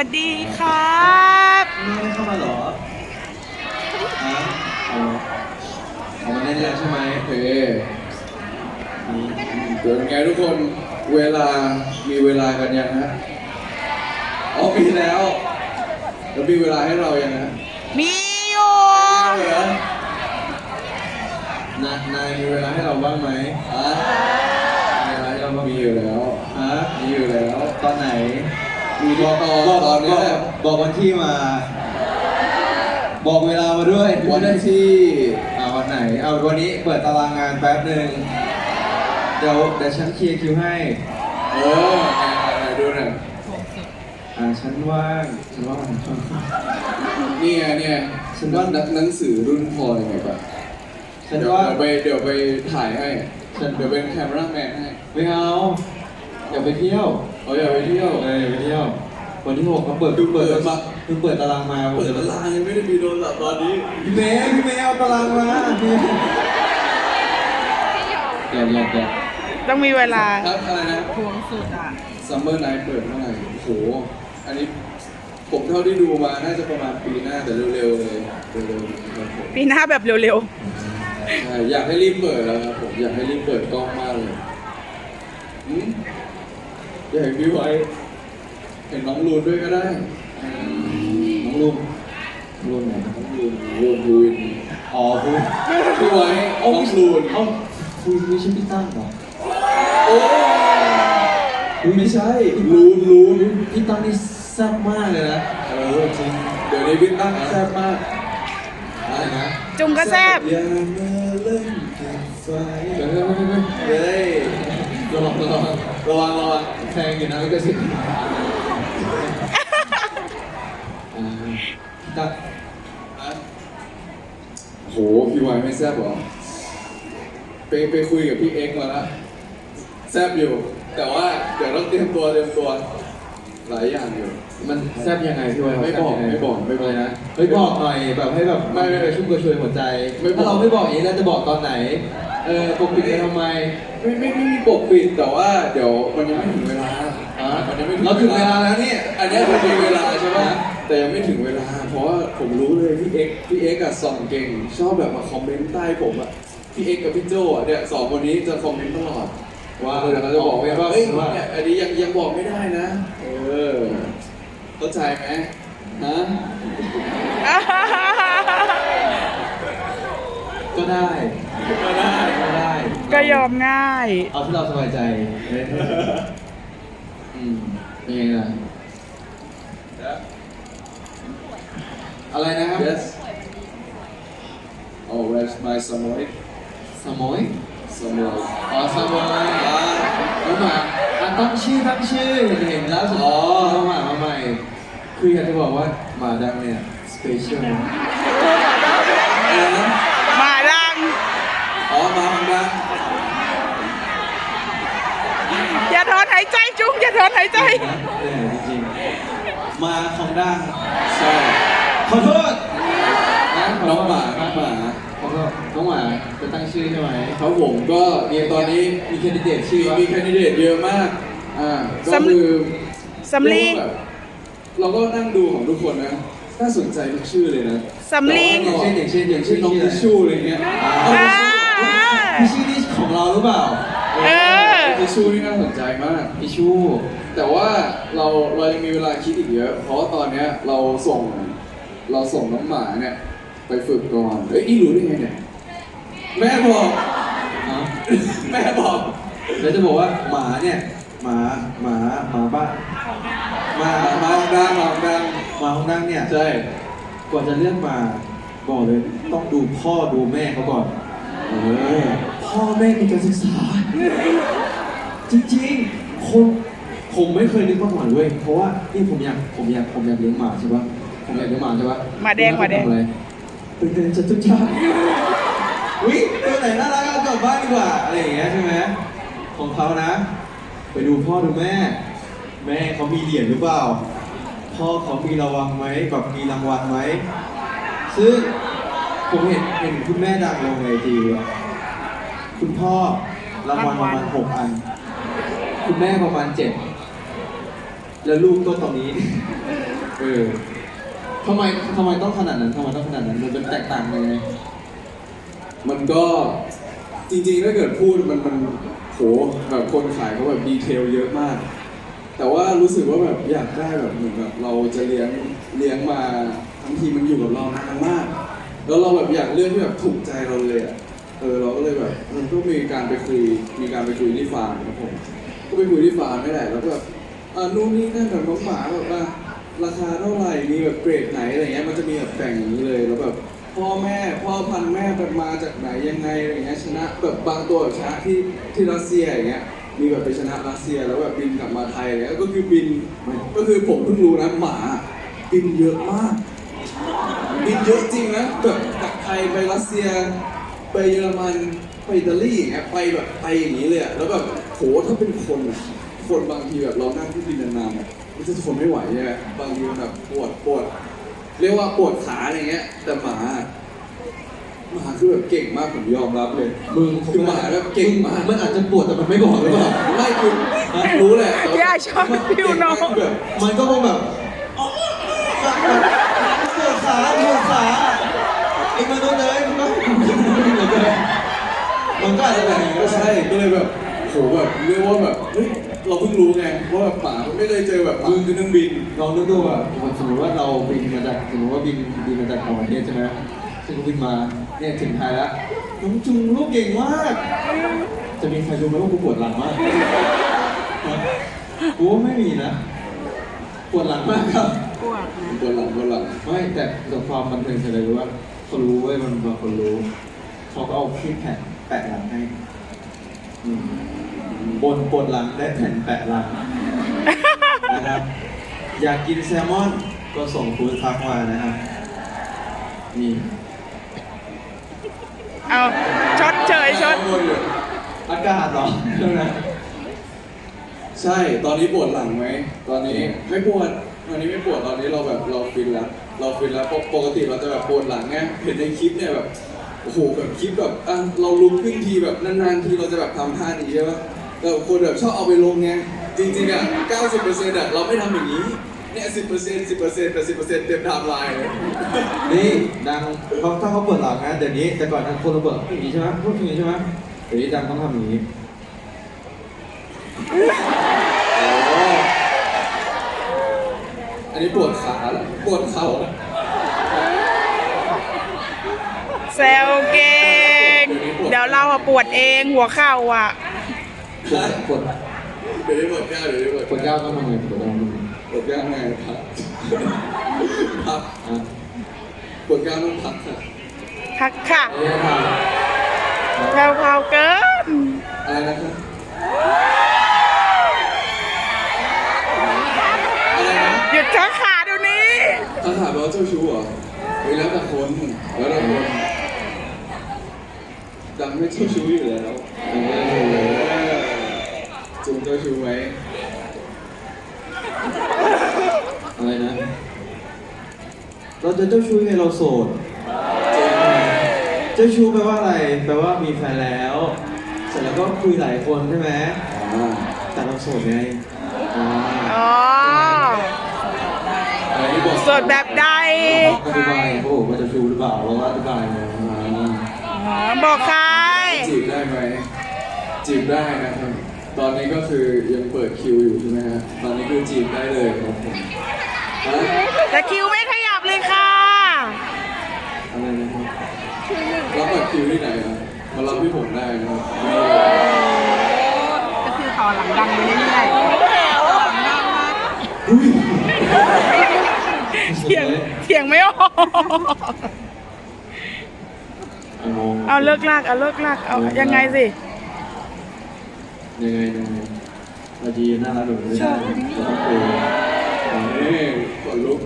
วัสดีครับไม่ได้เข้ามาเหรอฮะเอาเอามาเล่นแล้วใช่ไหมโอเคเดี๋ยวยังไงทุกคนเวลามีเวลากันยังฮะอ๋อมีแล้วแล้วมีเวลาให้เรายังฮะมีอยู่เหลือนายนายมีเวลาให้เราบ้างไหมอะมีเวลาให้เราบ้างมีอยู่แล้วฮะมีอยู่แล้ว ตอนไหน มีตอนตบอกอนนี้บอกแหละบอกวันที่มา บอกเวลามาด้วยวันที่อ่าวันไหน เอาวันนี้เปิดตารางงานแป๊บหนึ่งเดี๋ยวเดี๋ยวฉันเคลียร์คิวให้เออไหนๆๆดูหน่อยอ่าฉันว่างฉันว่างฉันว่างนี่ไงเนี่ยฉันว่าหนังหนังสือรุ่นพอยังไงปะฉันเดี๋ยวว่าเดี๋ยวไปเดี๋ยวไปถ่ายให้ฉันเดี๋ยวเป็นแคมราแมนให้ไม่เอาอย่าไปเที่ยว เอาอย่าไปเที่ยวเอออย่าไปเที่ยววันที่หกเขาเปิดดูเพิ่งเปิดเปิดมาเพิ่งเปิดตารางมาผมเปิดจะตารางยังไม่ได้มีโดนหลับตอนนี้พี่เมย์พี่เมย์เอาตารางมาเดี๋ยวเดี๋ยวเดี๋ยวต้องมีเวลาครับอะไรนะทวงสุดอะซัมเมอร์ไนท์เปิดเมื่อไหร่โอ้โหอันนี้ผมเท่าที่ดูมาน่าจะประมาณปีหน้าแต่เร็วๆเลยเร็วๆครับผมปีหน้าแบบเร็วใช่อยากให้รีบเปิดแล้วครับผมอยากให้รีบเปิดกล้องมากเลยอืม อยากเห็นพี่ไว้ เห็นน้องลูนด้วยก็ได้ น้องลุงลุงไหนนะน้องลูนลูนลูนอ๋อคุณพี่ไว้น้องลูนเอ้าคุณไม่ใช่พี่ตั้งหรอโอ้คุณไม่ใช่ลูนลูนพี่ตั้งนี่แซ่บมากเลยนะเออจริงเดี๋ยวนี้พี่ตั้งแซ่บมากอะไรนะจุงก็แซ่บอย่ามาเล่นกับไฟเดี๋ยวเดี๋ยวเดี๋ยวเดี๋ยวเฮ้ยระวังระวังระวังระวัง แทงอยู่นะไม่ก็สิอ่าพี่ตั้งอะโหพี่ไว้ไม่แซ่บเหรอไปไปคุยกับพี่เอ็กซ์มาแล้วแซ่บอยู่ แต่ว่าเดี๋ยวต้องเตรียมตัวเตรียมตัวหลายอย่างอยู่ มันแซ่บยังไงพี่ไว้ไม่บอกแซ่ยังงไม่บอกไม่บอกะรนะเฮ้ยบอกหน่อยแบบให้แบบไม่ไม่กระชุ่มกระชวยหัวใจไม่บอก ถ้าเราไม่บอกอย่างนี้เราจะบอกตอนไหน เออปกปิดกันทำไมไม่ไม่ไม่มีปกปิดแต่ว่าเดี๋ยวมันยังไม่ถึงเวลาอะมันยังไม่เราถึงเวลาแล้วเนี่ยอันเนี้ยมันถึงเวลาใช่ไหมแต่ยังไม่ถึงเวลา เพราะว่าผมรู้เลยพี่เอ็กซ์พี่เอ็กซ์อะส่องเก่ง ชอบแบบมาคอมเมนต์ใต้ผมอะพี่เอ็กซ์กับพี่โจอะเนี่ยสองคนนี้จะคอมเมนต์ตลอดว่าเออเขาจะบอกไว้ว่าเอ้ยว่าเนี่ยอันนี้ยังยังบอกไม่ได้นะ เออเข้าใจไหมฮะก็ได้ก็ได้ ก็ได้ก็ยอมง่าย เอาที่เราสบายใจเอออืมเป็นไงล่ะอะไรนะครับ yes oh where's my samurai สมอย samurai อ๋อสมอยอ่าน้องหมาอะตั้งชื่อตั้งชื่อเห็นเห็นแล้วสุดอ๋อน้องหมามาใหม่ คืออยากจะบอกว่าหมาดังเนี่ยสเปเชียลอะไรนะมาดัง อ๋อมาของดังอย่าถอนหายใจจุงอย่าถอนหายใจนะเออจริงๆมาของดังใช่ขอโทษนะน้องหมาน้องหมาขอโทษน้องหมาจะตั้งชื่อใช่ไหมครับผมก็มีตอนนี้มีแคนดิเดตชื่มีอว่ามีแคนดิเดตเยอะมากอ่าก็สำคือสำลีเรียกว่าแบบเราก็นั่งดูของทุกคนนะน่าสนใจทุกชื่อเลยนะ สำลีแต่อย่างว่าเช่นอย่างเช่นอย่างเช่นน้องทิชชู่อะไรเงี้ยอ่า พี่ชื่อนี่ของเราหรือเปล่าเออ ทิชชู่นี่น่าสนใจมากพี่ชูแต่ว่าเราเรายังมีเวลาคิดอีกเยอะ เพราะว่าตอนเนี้ยเราส่งเราส่งน้องหมาเนี่ยไปฝึกก่อนเฮ้ยนี่รู้ได้ไงเนี่ยแม่บอกอ๋อแม่บอกแล้วจะบอกว่าหมาเนี่ยหมาหมาหมาบ้านหมามาหมามาดังมาดังหมาของดังเนี่ยใช่กว่าจะเลือกมาบอกเลยต้องดูพ่อดูแม่เขาก่อนเออ พ่อแม่มีการศึกษา จริงๆคนผมไม่เคยนึกมาก่อนเว้ยเพราะว่านี่ผมอยากผมอยากผมอยากเลี้ยงหมาใช่ปะผมอยากเลี้ยงหมาใช่ปะหมาแดงหมาแดงทำอะไรไปเดินจตุจักรอุ้ยตัวไหนน่ารักเอากลับบ้านดีกว่าอะไรอย่างเงี้ยใช่ไหมของเขานะ ไปดูพ่อดูแม่ แม่เขามีเหรียญหรือเปล่า พ่อเขามีระวังไหมแบบมีรางวัลไหมซึ่ง ผมเห็นเห็นคุณแม่ดังลงในทีวีอะคุณพ่อรางวัลประมาณหกอัน คุณแม่ประมาณเจ็ดแล้วลูกก็ตอนนี้ เออทำไมทำไมต้องขนาดนั้นทำไมต้องขนาดนั้น มันเป็นแตกต่างยังไงมันก็จริงๆถ้าเกิดพูดมันมันโหแบบคนขายเขาแบบดีเทลเยอะมาก แต่ว่ารู้สึกว่าแบบอยากได้แบบเหมือนแบบเราจะเลี้ยงเลี้ยงมาทั้งทีมันอยู่กับเรานานมาก แล้วเราแบบอยากเลือกที่แบบถูกใจเราเลยอะเออเราก็เลยแบบมันก็มีการไปคุยมีการไปคุยที่ฟาร์มครับผมก็ไปคุยที่ฟาร์มไม่ได้แล้วก็แบบอ่านู่นนี่นั่นแบบน้องหมาแบบว่าราคาเท่าไหร่มีแบบเกรดไหนอะไรเงี้ยมันจะมีแบบแบ่งอย่างนี้เลยแล้วแบบพ่อแม่พ่อพันธุ์แม่แบบมาจากไหนยังไงอะไรเงี้ยชนะแบบบางตัวแบบชนะที่ที่รัสเซียอย่างเงี้ยมีแบบไปชนะรัสเซียแล้วแบบบินกลับมาไทยอะไรเงี้ยก็คือบินก็คือผมเพิ่งรู้นะหมาบินเยอะมาก บินเยอะจริงนะแบบจากไทยไปรัสเซีย ไปเยอรมันไปอิตาลีอย่างเงี้ยไปแบบไปอย่างนี้เลยอะแล้วแบบโหถ้าเป็นคนอะคนบางทีแบบเรานั่งที่บินนานๆอะมันจะทนไม่ไหวใช่ไหมบางทีมันแบบปวดปวด เรียกว่าปวดขาอะไรเงี้ย แต่หมาอะหมาคือแบบเก่งมากผมยอมรับเลย มึงคือหมาแบบเก่งมากมันอาจจะปวดแต่มันไม่บอกหรือเปล่าไม่คือรู้แหละแต่ว่าย่าชอบฟิวน้องแบบมันก็คงแบบ ปวดขาปวดขาไอ้มันตัวเลยมันก็มันก็อาจจะแบบก็ก็ใช่ก็เลยแบบโหแบบเรียกว่าแบบเฮ้ยเราเพิ่งรู้ไงว่าแบบหมามันไม่เคยเจอแบบหมาคือนั่งบินลองนึกดูอะสมมติว่าเราบินมาจากสมมติว่าบินบินมาจากต่างประเทศใช่ไหมซึ่งบินมาเนี่ยถึงไทยแล้วน้องจุงลูกเก่งมากจะมีใครรู้ไหมว่ากูปวดหลังมากกูไม่มีนะปวดหลังมากครับ ปวดบนหลังบนหลังไม่แต่แต่ความบันเทิงคืออะไรรู้ว่าเขารู้เว้ยมันบางคนรู้เขาก็เอาคลิปแผ่นแปะหลังให้อืมบนปวดหลังและแผ่นแปะหลังนะครับ อยากกินแซลมอนก็ส่งฟูดทักมานะครับนี่เอาชดเชยชดอากาศเหรอเท่านั้นใช่ตอนนี้ปวดหลังไหมตอนนี้ไม่ปวด ตอนนี้ไม่ปวดตอนนี้เราแบบเราฟินแล้วเราฟินแล้วปกติเราจะแบบปวดหลังไงเห็นในคลิปเนี่ยแบบโอ้โหแบบคลิปแบบอะเราลุกขึ้นทีแบบนานๆทีเราจะแบบทำท่านี้ใช่ปะแต่คนแบบชอบเอาไปลงไงจริงๆอะ 90%อะเราไม่ทำอย่างนี้เนี่ย10% 10%แต่10%เต็มไทม์ไลน์เลยนี่ดังเขาถ้าเขาเปิดหลังนะเดี๋ยวนี้แต่ก่อนนั้นคนเราเปิดอย่างนี้ใช่ไหมพูดอย่างนี้ใช่ไหมเดี๋ยวนี้ดังต้องทำอย่างนี้ อันนี้ปวดขาแล้วปวดเข่าแล้วแซวเก่ง เดี๋ยวเราอะปวดเองหัวเข่าอะ ปวดปวดเดี๋ยวนี้ปวดก้าวเดี๋ยวนี้ปวดปวดก้าวต้องทำไงปวดก้าวต้องทำไงปวดก้าวไงพักพักอะปวดก้าวต้องพักค่ะทักค่ะเอ๊ะทแพรวพราวเกินอะไรนะครับอะไรนะ ห ยุดทักขาเดี๋ยวนี้ถ้าถามว่าเจ้าชู้เหรอเฮ้ยแล้วแต่คนแล้วแต่คนจำไม่เจ้าชู้อยู่แล้วำเออจุงเจ้าชู้ไหมอะไรนะเราจะเจ้าชู้ไงเราโสด เจ้าชู้แปลว่าอะไร แปลว่ามีแฟนแล้ว เสร็จแล้วก็คุยหลายคนใช่ไหม อ่าแต่เราโสดไงอ่าอ๋ออะไรที่บอก สดแบบใดอธิบายโอ้โหว่าเจะชู้หรือเปล่าเราก็อธิบายมาอ่าอ๋อบอกใครจีบได้ไหมจีบได้นะครับ ตอนนี้ก็คือยังเปิดคิวอยู่ใช่ไหมฮะตอนนี้คือจีบได้เลยครับผมฮะแต่คิวไม่ขยับเลยค่ะอะไรนะครับรับบัตรคิวที่ไหนครับมารับที่ผมได้นะครับก็คือต่อหลังดังไปเรื่อยอุ้ย ๆ เถียงเถียงไม่ออกเอางงเอาเลิกลากเอาเลิกลากเอายังไงสิยังไงยังไงอาจีน่ารักหรือไม่ได้เราต้องคุยอ่าเอ้ยขนลุก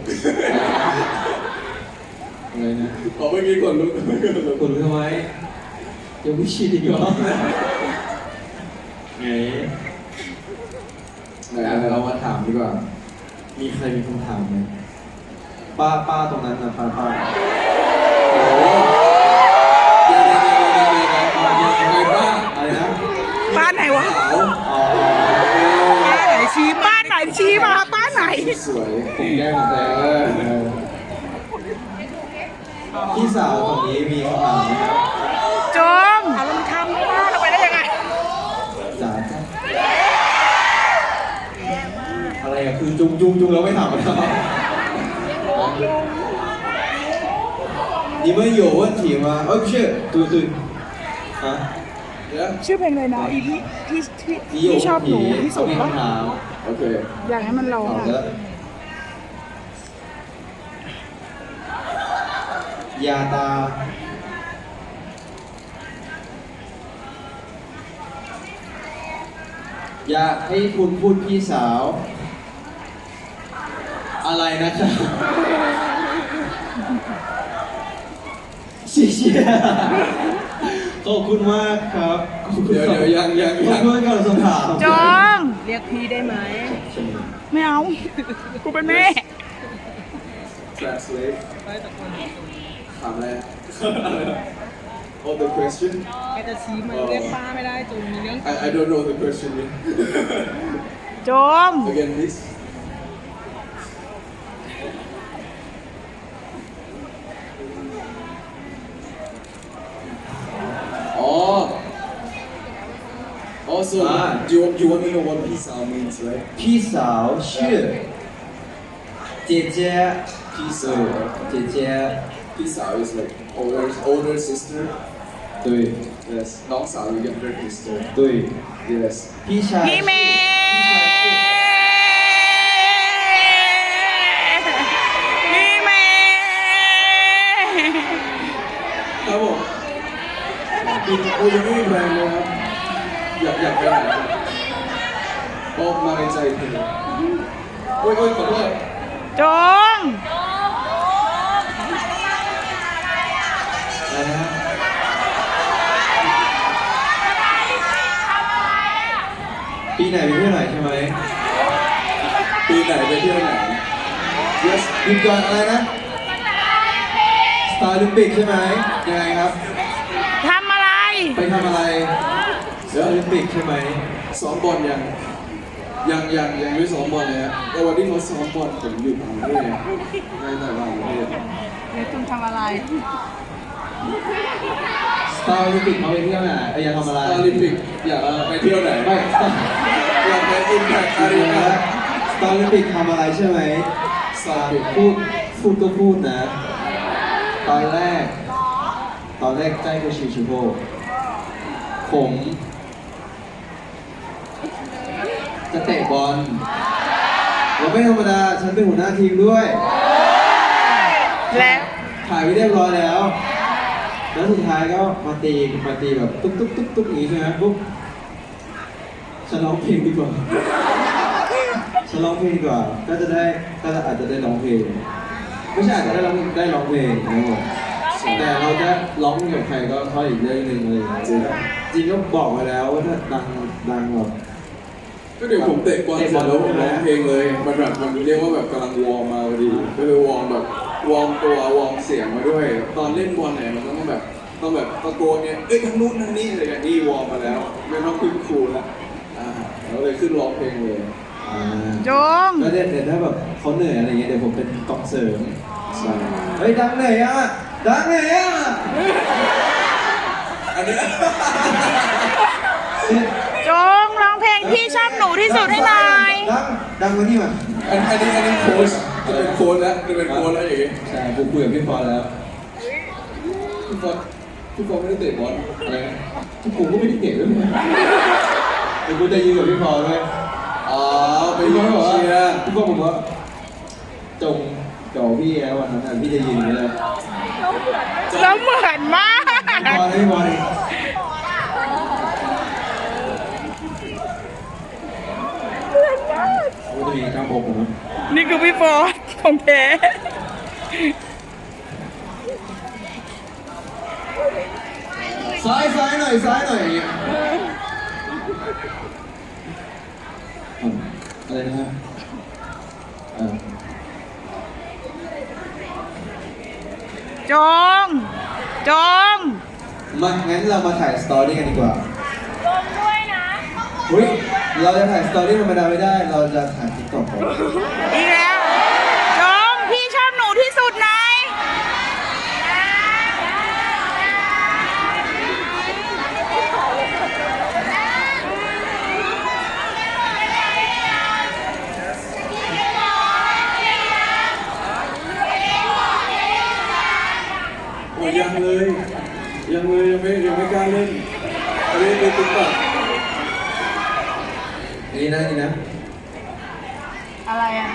อะไรนะขอเมื่อกี้ขนลุกเมื่อกี้ขนลุกกดรู้ทำไมยังไม่ชิดอีกเหรอไงไหนอะๆเรามาถามดีกว่า มีใครมีคำถามไหม ป้าป้าตรงนั้นนะป้าป้าโอ้โหเดี๋ยวๆๆๆๆๆยังไงบ้าอะไรนะบ้านไหนวะสาวอ๋อเอ้สวยผมแก้มของแท้เออพี่สาวฝั่งนี้มีคำถามไหมครับจงเอาแล้วมันทำพลาดออกไปได้ยังไงจ๋าจ้ะอะไรอะคือจุงจุงจุงแล้วไม่ถามมัน 你们有问题吗？哦，不是，对对，啊， เดี๋ยว ชื่อเพลงเลยนะอีที่ที่ที่ 你有 ที่ชอบ 问 หนู 题， ที่สุด เขามี ปะ คำถาม โอเค อยากให้มันร้อง 好 อ่ะ 的。ยาตา อยากให้คุณพูดพี่สาว อะไรนะครับ ขอบคุณมากครับขอบคุณเดี๋ยวครับเดี๋ยวยังยังขอยับงคุณกับคำถามจงเรียกพี่ได้ไหม ไม่เอา กูเป็นแม่ translate ถามอะไร Oh the question แกจะชี้มันเรียกป้าไม่ได้จูนมีเรื่อง I I don't know the question นี่จง again please อ๋อ Also, Ah. do you, you want to know what peace out means, right? พี่สาวชื่อเจเจ Peace เอ out. อเจเจ Peace out is like older older sister. 对 Yes. น้องสาว younger sister. 对 Yes. พี่ช ในใจเธอโอ้ยโอ้ยขอโทษจงอะไรนะฮะปีไหนไปเที่ยวไหนใช่ไหมปีไหนไปเที่ยวไหน yes หยุดก่อนอะไรนะ Star Olympic ใช่ไหมยังไงครับ ทำอะไร ไปทำอะไร Star Olympic ใช่ไหมซ้อมบอลยัง ยังยังยังไม่ซ้อมบอลเลยฮะแต่วันที่เขาซ้อมบอลผมอยู่ต่างประเทศในต่างประเทศเดี๋ยวจงทำอะไร Star Olympic เขาไปเที่ยวไหนเอ้ยอยากทำอะไรโอลิมปิกอยากไปเที่ยวไหนไม่อยากไปอินแพคอารีนาสตาร์ลิมปิกทำอะไรใช่ไหมสาบิพูดพูดก็พูดนะ ตอนแรก ตอนแรกใกล้กับชิชิโบผม จะเตะบอลแล้วไม่ธรรมดา ฉันเป็นหัวหน้าทีมด้วย และถ่ายไว้เรียบร้อยแล้ว แล้วสุดท้ายก็มาตีมาตีแบบตุ๊กตุ๊กตุ๊กตุ๊กอย่างนี้ใช่ไหมปุ๊บฉันร้องเพลงดีกว่าฉันร้องเพลงดีกว่า ก็จะได้ก็จะอาจจะได้ร้องเพลง ไม่ใช่อาจจะได้ร้องได้ร้องเพลงนะครับผมแต่เราจะร้องกับใครก็ค่อยอีกเรื่องหนึ่งเลยจริงจริงก็บอกไว้แล้วว่าถ้าดังดังแบบ ก็เดี๋ยวผมเตะบอลเสร็จแล้วผมร้องเพลงเลย มันแบบมันเรียกว่าแบบกำลังวอร์มมาพอดี ก็เลยวอร์มแบบวอร์มตัววอร์มเสียงมาด้วย ตอนเล่นบอลเนี่ยมันก็ต้องแบบต้องแบบตะโกนเนี่ยเอ้ยทางนู้นทางนี้อะไรอย่างนี้วอร์มมาแล้ว ไม่ต้องขึ้นครูแล้วอ่าแล้วเลยขึ้นร้องเพลงเลยอ่า จงก็เดี๋ยวเดี๋ยวถ้าแบบเขาเหนื่อยอะไรเงี้ยเดี๋ยวผมเป็นกองเสริมใช่เฮ้ยดังไหนอะดังไหนอะอันนี้ จงร้องเพลงพี่ชอบหนูที่สุดให้หน่อยดังดังมานี่มาอันอันนี้อันนี้โค้ชจะเป็นโค้ชแล้วจะเป็นโค้ชแล้วอย่างงี้ใช่ผมคุยกับพี่ฟอนแล้วพี่ฟอนพี่ฟอนไม่ได้เตะบอลอะไรนะผมก็ไม่ได้เก่งด้วยเดี๋ยวกูจะยืนกับพี่ฟอนด้วยอ๋อไปยิอนงเชียร์พี่ฟอนบอกว่าจงเก่าพี่แล้ววันนั้นอะพี่จะยืนอย่างเลยแล้วเหมือนมากพี่ฟอนพี่ฟอนกูจะมีกล้ามอก ผมนะนี่คือพี่ฟอร์ดของแท้ซ้ายซ้ายหน่อยซ้ายหน่อยอย่างเงี้ยอะอะไรนะฮะเอ่อจง จง มางั้นเรามาถ่ายสตอรี่กันดีกว่าลงด้วยนะเฮ้ยเราจะถ่ายสตอรี่ธรรมดาไม่ได้ เราจะถ่าย ติ๊กต็อกก่อน อีกแล้ว นะนี่นะ อะไรอะ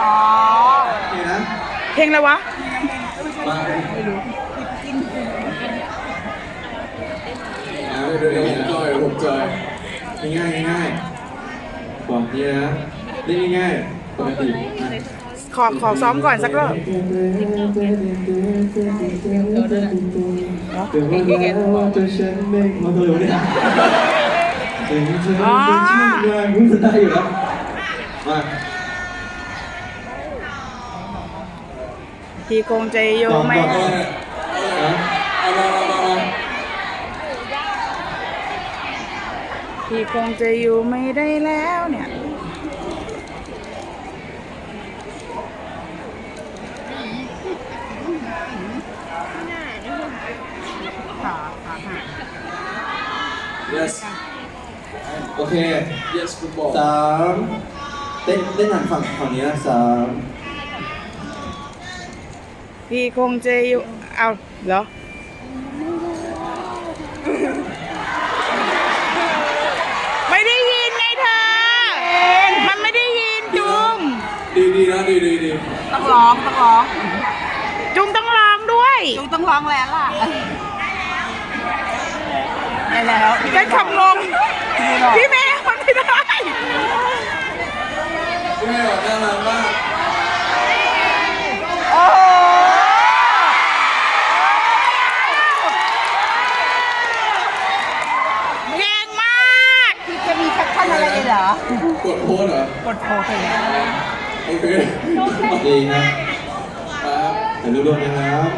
อ๋อ นี่นะ เพลงอะไรวะ มา อ่าเดี๋ยวเดี๋ยวผมจอยเดี๋ยวผมจอย ง่ายๆง่ายๆบอก นี่นะเล่นง่ายๆปกตินะขอขอซ้อมก่อนสักรอบ แต่ว่าแล้วจะฉันไม่มาเร็วเนี่ยถึงเธอเป็นช่วงเวลารู้สึกได้อยู่แล้วมาพี่คงใจโยไม่ต่อเอานะเอามามามามาพี่คงจะอยู่ไม่ได้แล้วเนี่ย yes โอเค yes ฟุตบอลสามเต้นเต้นหันฝั่งฝั่งนี้นะสามพี่คงจะอยู่เอาเหรอไม่ได้ยินไงเธอ มันไม่ได้ยินจุงดีดีนะดีดีดีต้องร้องต้องร้องจุงต้องร้องด้วย จุงต้องร้องแล้วล่ะ ได้แล้วได้คำงงพี่เมย์มันไม่ได้แม่บอกน่ารักมากโอ้โหเก่งมาก พี่จะมีแคปชั่นอะไรเลยเหรอก ดโพสเหรอก ดโพสเลย โอเค ดีครับ ครับ ถ่ายรูปด้วยนะครับ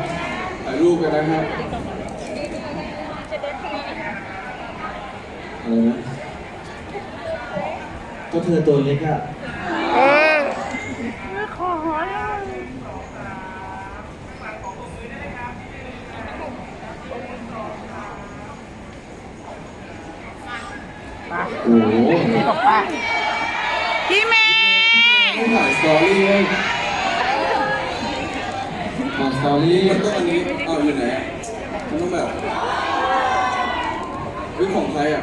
ถ่ายรูปกันนะครับ อะไรนะก็เธ อตัวเล็กอะเออโอ้โหบอกว่าพี่เมย์ไม่ถ่ายสตอรี่เว้ยมาสตอรี่มันต้องอันนี้เอาอยู่ไหนอะมันต้องแบบเฮ้ยของใครอะ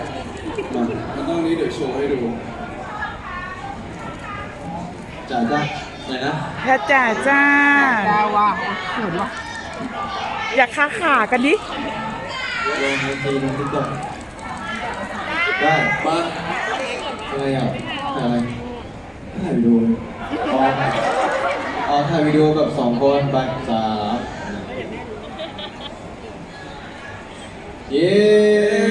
มามันต้องนี้เดี๋ยวโชว์ให้ดู จ่ายจ้ะไหนนะพระจ่าจ้าดาว่าเขินว่ะอยากค้าขากันดิลงไอจีลงติ๊กต็อกได้มาอะไรอะถ่ายอะไรถ่ายวิดีโออ๋ออ๋อถ่ายวิดีโอแบบสองคนไปสามเย้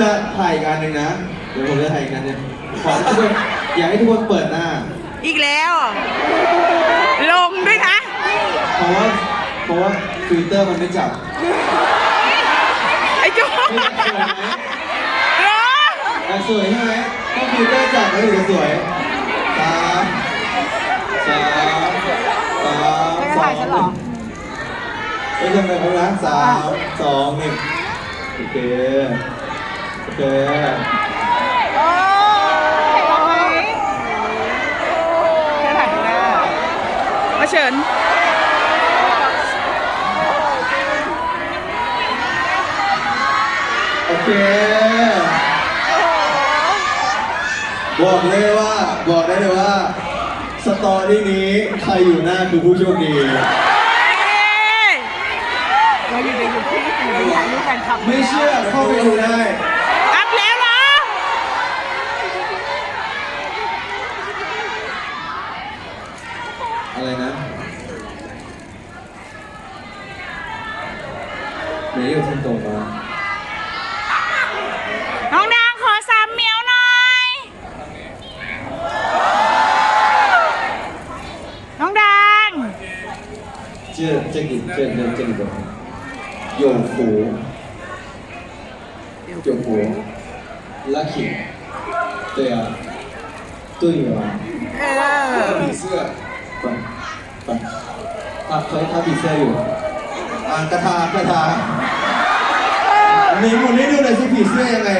จะถ่ายอีกอันหนึ่งนะ เดี๋ยวผมจะถ่ายอีกอันหนึ่งขอให้ทุกคนอยากให้ทุกคนเปิดหน้า อีกแล้วเหรอลงด้วยนะ เพราะว่าเพราะว่าฟิลเตอร์มันไม่จับไอ้จุ๊สวยไหมรอแต่สวยใช่ไหมต้องฟิลเตอร์จับแล้วถึงจะสวยสามสามสามไม่สอถ่ายงฉันเหรอ ไม่ใช่แบบนั้นนะสามสองหนึ่งโอเค โอเคโอ้ยแค่ถ่ายหน้ามาเฉินโอเค บอกเลยว่าบอกได้เลยว่า สตอรี่นี้ใครอยู่หน้าคือผู้โชคดีเราอยู่ในยุคที่อยู่ในยรูปกันขับไม่เชื่อเข้าไปดูได้ อะเคยทำผีเสื้ออยู่อะกระทากระทานี่หมุนให้ดูหน่อยสิผีเสื้อยังไง